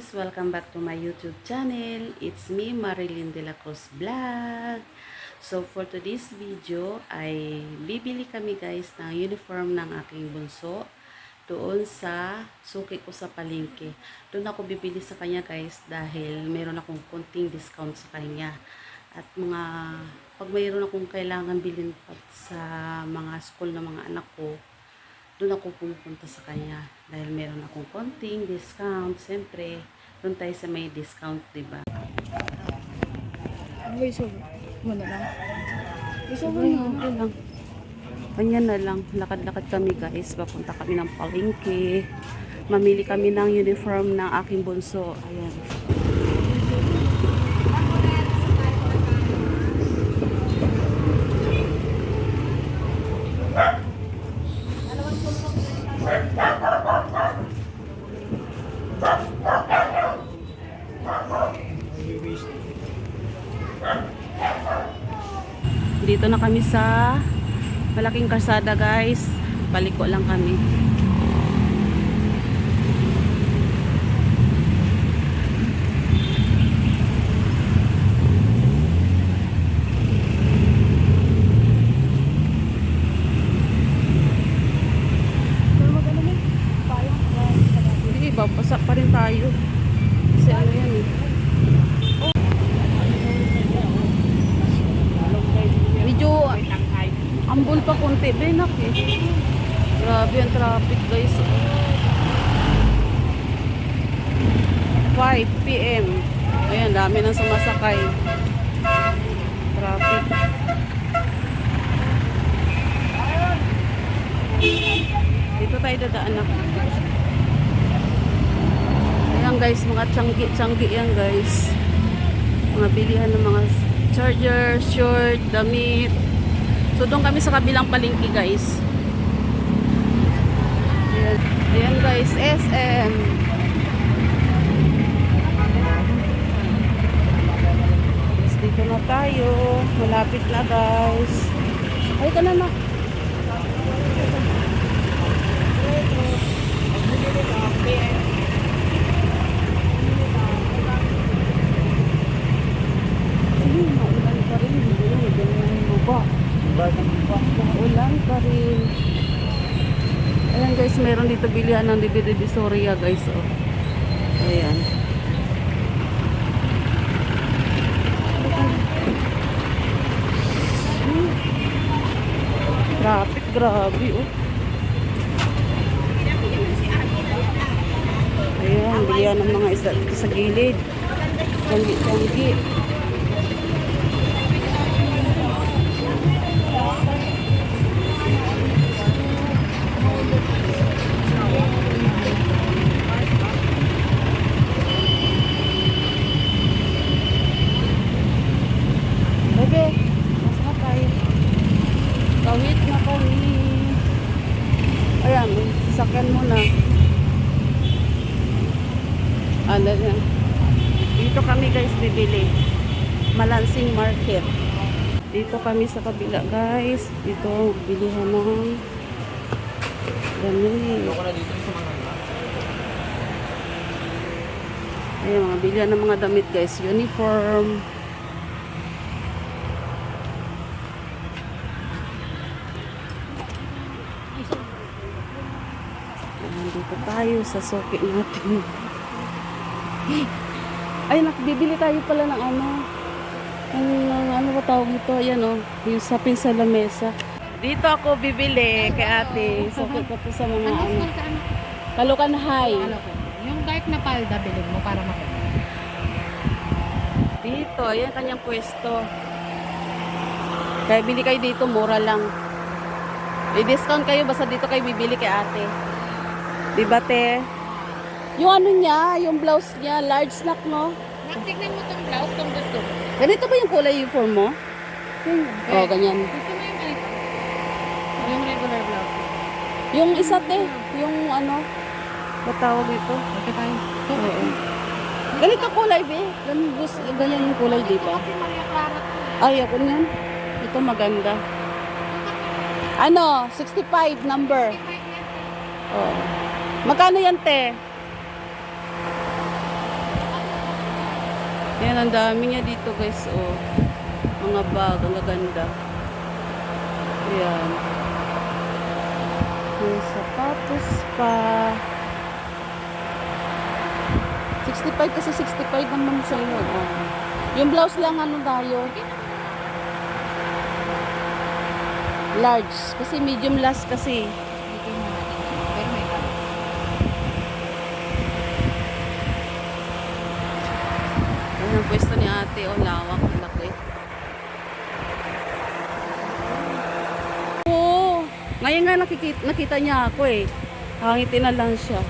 guys! Welcome back to my YouTube channel. It's me, Marilyn De La Cruz Vlog. So, for today's video ay bibili kami guys ng uniform ng aking bunso doon sa suki ko sa palengke. Doon ako bibili sa kanya guys dahil meron akong konting discount sa kanya. At mga, pag mayroon akong kailangan bilhin pa sa mga school ng mga anak ko, doon ako pumupunta sa kanya dahil meron akong konting discount. Siyempre, doon tayo sa may discount, di ba? Voice over. Mo na lang. Voice over Okay, na. lang. Kanya na lang. Lakad-lakad kami guys. Papunta kami ng palengke. Mamili kami ng uniform ng aking bunso. Ayan. Dito na kami sa malaking kalsada guys. Paliko lang kami. Pero maganda mo. Payong. Hindi, babasak pa rin tayo. Kasi ano yan eh. Medyo ambol pa konti. Benak eh. Grabe ang traffic guys. 5 p.m. Ayan, dami nang sumasakay. Traffic. Dito tayo dadaan na. Ayan guys, mga tsanggi-tsanggi yan guys. Mga bilihan ng mga charger, short, damit. So doon kami sa kabilang palengke guys. Ayan, guys, SM. Guys, dito na tayo. Malapit na guys. Ay ka na na. Sige, maulan pa rin. Hindi na, ganyan mo ba? Maulan pa rin. Ayan guys, meron dito bilihan ng Divisoria guys. Oh. Ayan. Traffic, grabe oh. Ayan, bilihan ng mga isa sa gilid. Tanggi-tanggi. Ano na. Dito kami guys bibili. Malansing Market. Dito kami sa kabila guys. Dito bilihan ng damit. Ayan, mga bilihan ng mga damit guys. Uniform. Ayan, dito tayo sa suki natin. Ay, nakbibili tayo pala ng ano. Ang, ano ba tawag ito? Ayan o, yung sapin sa lamesa. Dito ako bibili kay ate. Suki ko to sa mga Ano ano. small ka ano? Kalukan High. Ano ko? Yung dark na palda bilhin mo para makita. Dito, ayan kanyang pwesto. Kaya bili kayo dito, mura lang. I-discount kayo, basta dito kayo bibili kay ate. Diba, te? Yung ano niya, yung blouse niya, large snack, no? Nak, tignan mo tong blouse kung gusto mo. Ganito ba yung kulay uniform mo? Oo, oh, ganyan. Gusto mo yung ganito? Yung regular blouse? Yung isa, te, yung ano, batawag ito. Okay tayo. Oo. Ganito kulay, be. Ganyan, ganyan yung kulay, di ba? Kasi Maria Clara. Ay, ako niyan. Ito maganda. Ano, 65 number. Oo. Magkano yan, te? Yan, ang dami niya dito guys, oh. Mga bag, ang gaganda. Ayan. May sapatos pa. 65 kasi 65 naman sa inyo. Oh. Yung blouse lang ano tayo? Large. Kasi medium last kasi. Dito yung mga natin. Pero may pa. Ayan ang pwesto ni ate. O, lawak. ang Laki. Oo. Ngayon nga nakikita, nakita niya ako eh. Hangitin na lang siya.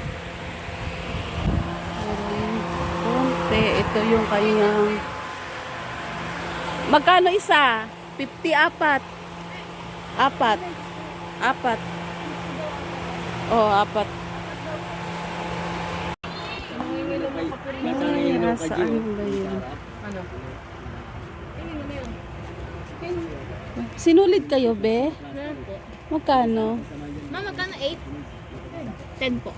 Konti. Ito yung kanyang... Magkano isa? 50 apat. Apat. Apat. Oh, apat. Ay, nasaan ba yun? Ano? Sinulid kayo, be? Meron po. Magkano? Ma'am, magkano 8? 10 po.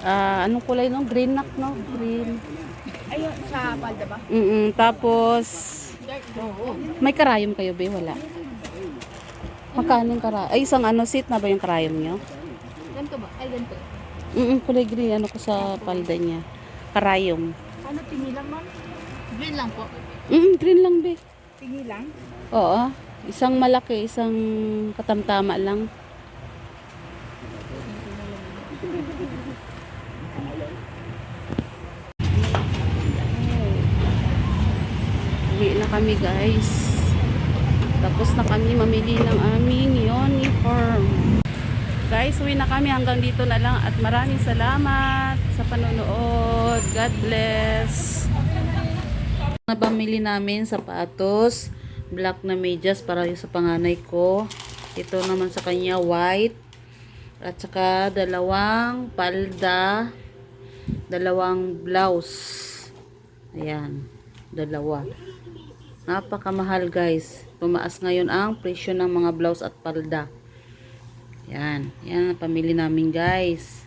Ah, anong kulay no? Green nak, no? Green. Ayun, sa palda ba? Mm tapos, Oo. may karayom kayo, be? Wala. Magkano yung karayom? Ay, isang ano, seat na ba yung karayom nyo? Ganito ba? Ay, ganito. Mm kulay green. Ano ko sa palda niya? Karayom. Ano, tingi lang, ma'am? Green lang po. Mm green lang, be. Tingi lang? Oo. Isang malaki, isang katamtama lang. Uwi na kami guys. Tapos na kami mamili ng aming uniform. Guys, uwi na kami hanggang dito na lang at maraming salamat sa panonood. God bless. Nabamili namin sapatos, black na medyas para sa panganay ko. Ito naman sa kanya white. At saka dalawang palda, dalawang blouse. Ayan, dalawa. Napakamahal guys. Tumaas ngayon ang presyo ng mga blouse at palda. Yan, yan ang pamili namin guys.